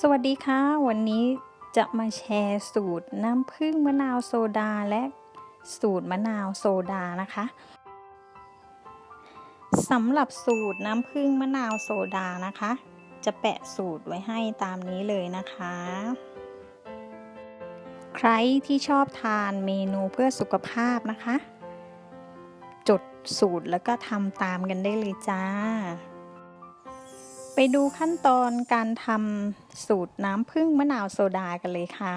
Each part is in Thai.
สวัสดีค่ะ วันนี้จะมาแชร์สูตรน้ำผึ้งมะนาวโซดาและสูตรมะนาวโซดานะคะสำหรับสูตรน้ำผึ้งมะนาวโซดานะคะ จะแปะสูตรไว้ให้ตามนี้เลยนะคะ ใครที่ชอบทานเมนูเพื่อสุขภาพนะคะ จดสูตรแล้วก็ทำตามกันได้เลยจ้า ไปดูขั้นตอนการทำสูตรน้ำผึ้งมะนาวโซดากันเลยค่ะ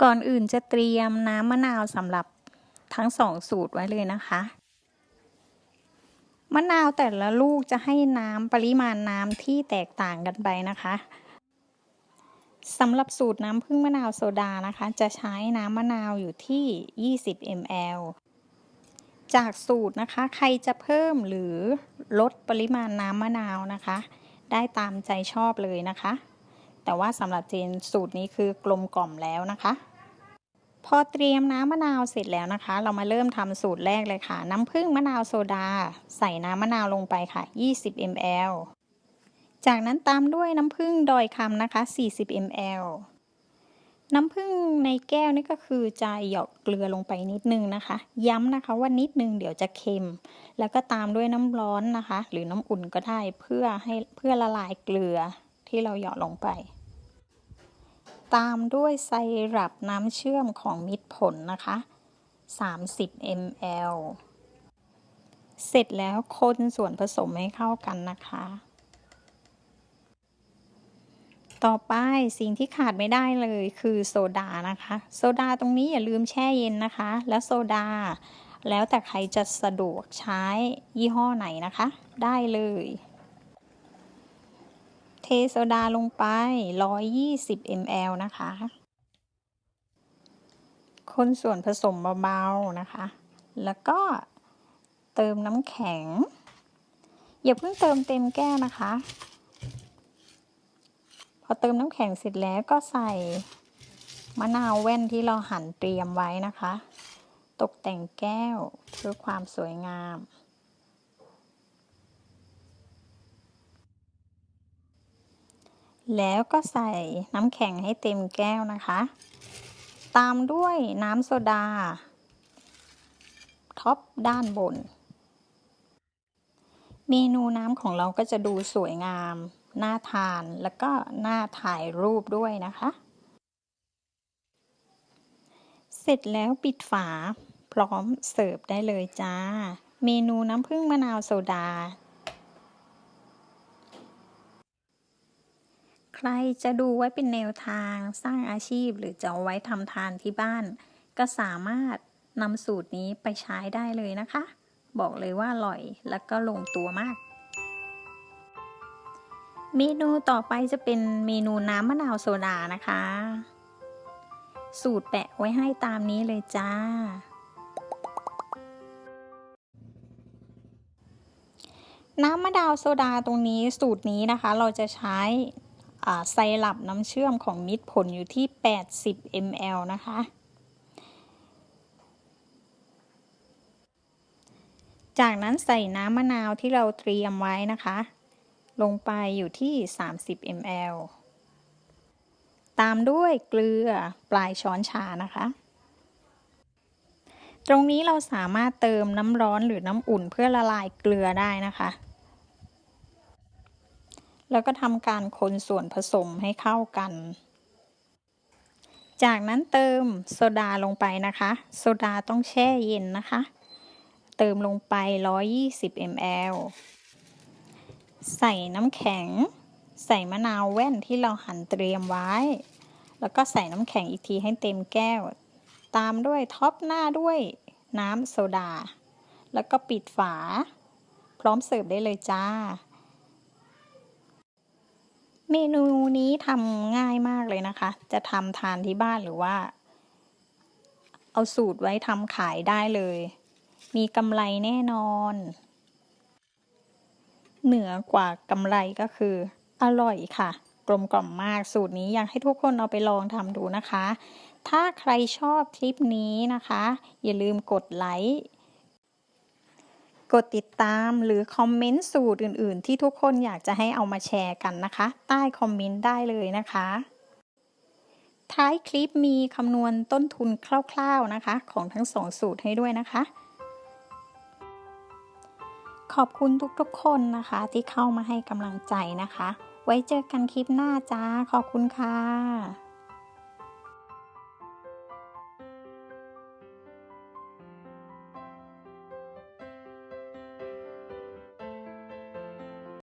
ก่อนอื่นจะเตรียมน้ำมะนาวสำหรับทั้งสองสูตรไว้เลยนะคะ มะนาวแต่ละลูกจะให้น้ำปริมาณน้ำที่แตกต่างกันไปนะคะสำหรับสูตรน้ำผึ้งมะนาวโซดานะคะ จะใช้น้ำมะนาวอยู่ที่ 20 ml จากสูตรนะคะ ใครจะเพิ่มหรือลดปริมาณน้ำมะนาวนะคะ ได้ตามใจชอบเลยนะคะ แต่ว่าสำหรับเจนสูตรนี้คือกลมกล่อมแล้วนะคะ พอเตรียมน้ำมะนาวเสร็จแล้วนะคะ เรามาเริ่มทำสูตรแรกเลยค่ะ น้ำผึ้งมะนาวโซดา ใส่น้ำมะนาวลงไปค่ะ 20 ml จากนั้นตามด้วยน้ำผึ้งดอยคำนะคะ 40 ml น้ำผึ้งในแก้วนี่ก็คือจะหยอกเกลือลงไปนิดนึงนะคะ ย้ำนะคะว่านิดนึงเดี๋ยวจะเค็ม แล้วก็ตามด้วยน้ำร้อนนะคะ หรือน้ำอุ่นก็ได้เพื่อให้เพื่อละลายเกลือที่เราหยอดลงไป ตามด้วยไซรัปน้ำเชื่อมของมิตรผลนะคะ 30 ml เสร็จแล้วคนส่วนผสมให้เข้ากันนะคะ ต่อไปสิ่งที่ขาดไม่ได้เลยคือโซดานะคะ โซดาตรงนี้อย่าลืมแช่เย็นนะคะ แล้วโซดา แล้วแต่ใครจะสะดวกใช้ยี่ห้อไหนนะคะ ได้เลย เทโซดาลงไป 120 ml นะคะ คนส่วนผสมเบาๆนะคะ แล้วก็เติมน้ำแข็ง อย่าเพิ่งเติมเต็มแก้วนะคะ อเติมน้ำแข็งเสร็จแล้วก็ใส่มะนาวแว่นที่เราหั่นเตรียมไว้นะคะ ตกแต่งแก้วเพื่อความสวยงาม แล้วก็ใส่น้ำแข็งให้เต็มแก้วนะคะ ตามด้วยน้ำโซดา ท็อปด้านบน เมนูน้ำของเราก็จะดูสวยงาม น่าทานแล้วก็น่าถ่ายรูปด้วยนะคะ เสร็จแล้วปิดฝาพร้อมเสิร์ฟได้เลยจ้า เมนูน้ำผึ้งมะนาวโซดา ใครจะดูไว้เป็นแนวทางสร้างอาชีพหรือจะเอาไว้ทำทานที่บ้าน ก็สามารถนำสูตรนี้ไปใช้ได้เลยนะคะ บอกเลยว่าอร่อยแล้วก็ลงตัวมาก เมนูต่อไปจะเป็นเมนูน้ำมะนาวโซดานะคะ สูตรแปะไว้ให้ตามนี้เลยจ้า น้ำมะนาวโซดาตรงนี้สูตรนี้นะคะ เราจะใช้ไซรัปน้ำเชื่อมของมิตรผลอยู่ที่ 80 ml นะคะ จากนั้นใส่น้ำมะนาวที่เราเตรียมไว้นะคะ ลงไปอยู่ที่ 30 ml ตามด้วยเกลือปลายช้อนชานะคะ ตรงนี้เราสามารถเติมน้ำร้อนหรือน้ำอุ่นเพื่อละลายเกลือได้นะคะ แล้วก็ทำการคนส่วนผสมให้เข้ากัน จากนั้นเติมโซดาลงไปนะคะ โซดาต้องแช่เย็นนะคะ เติมลงไป 120 ml ใส่น้ำแข็ง ใส่มะนาวแว่นที่เราหั่นเตรียมไว้ แล้วก็ใส่น้ำแข็งอีกทีให้เต็มแก้ว ตามด้วยท็อปหน้าด้วยน้ำโซดา แล้วก็ปิดฝา พร้อมเสิร์ฟได้เลยจ้า เมนูนี้ทำง่ายมากเลยนะคะ จะทำทานที่บ้านหรือว่า เอาสูตรไว้ทำขายได้เลย มีกำไรแน่นอน เหนือกว่ากำไรก็คือ อร่อยค่ะ กลมกล่อมมากสูตรนี้อยากให้ทุกคนเอาไปลองทำดูนะคะ ถ้าใครชอบคลิปนี้นะคะ อย่าลืมกดไลค์กดติดตามหรือคอมเมนต์สูตรอื่น ๆ ที่ทุกคนอยากจะให้เอามาแชร์กันนะคะ ใต้คอมเมนต์ได้เลยนะคะ ท้ายคลิปมีคำนวณต้นทุนคร่าว ๆนะคะ ของทั้งสองสูตรให้ด้วยนะคะ ขอบคุณทุกๆคนนะคะที่เข้ามาให้กำลังใจนะคะ ไว้เจอกันคลิปหน้าจ้า ขอบคุณค่ะ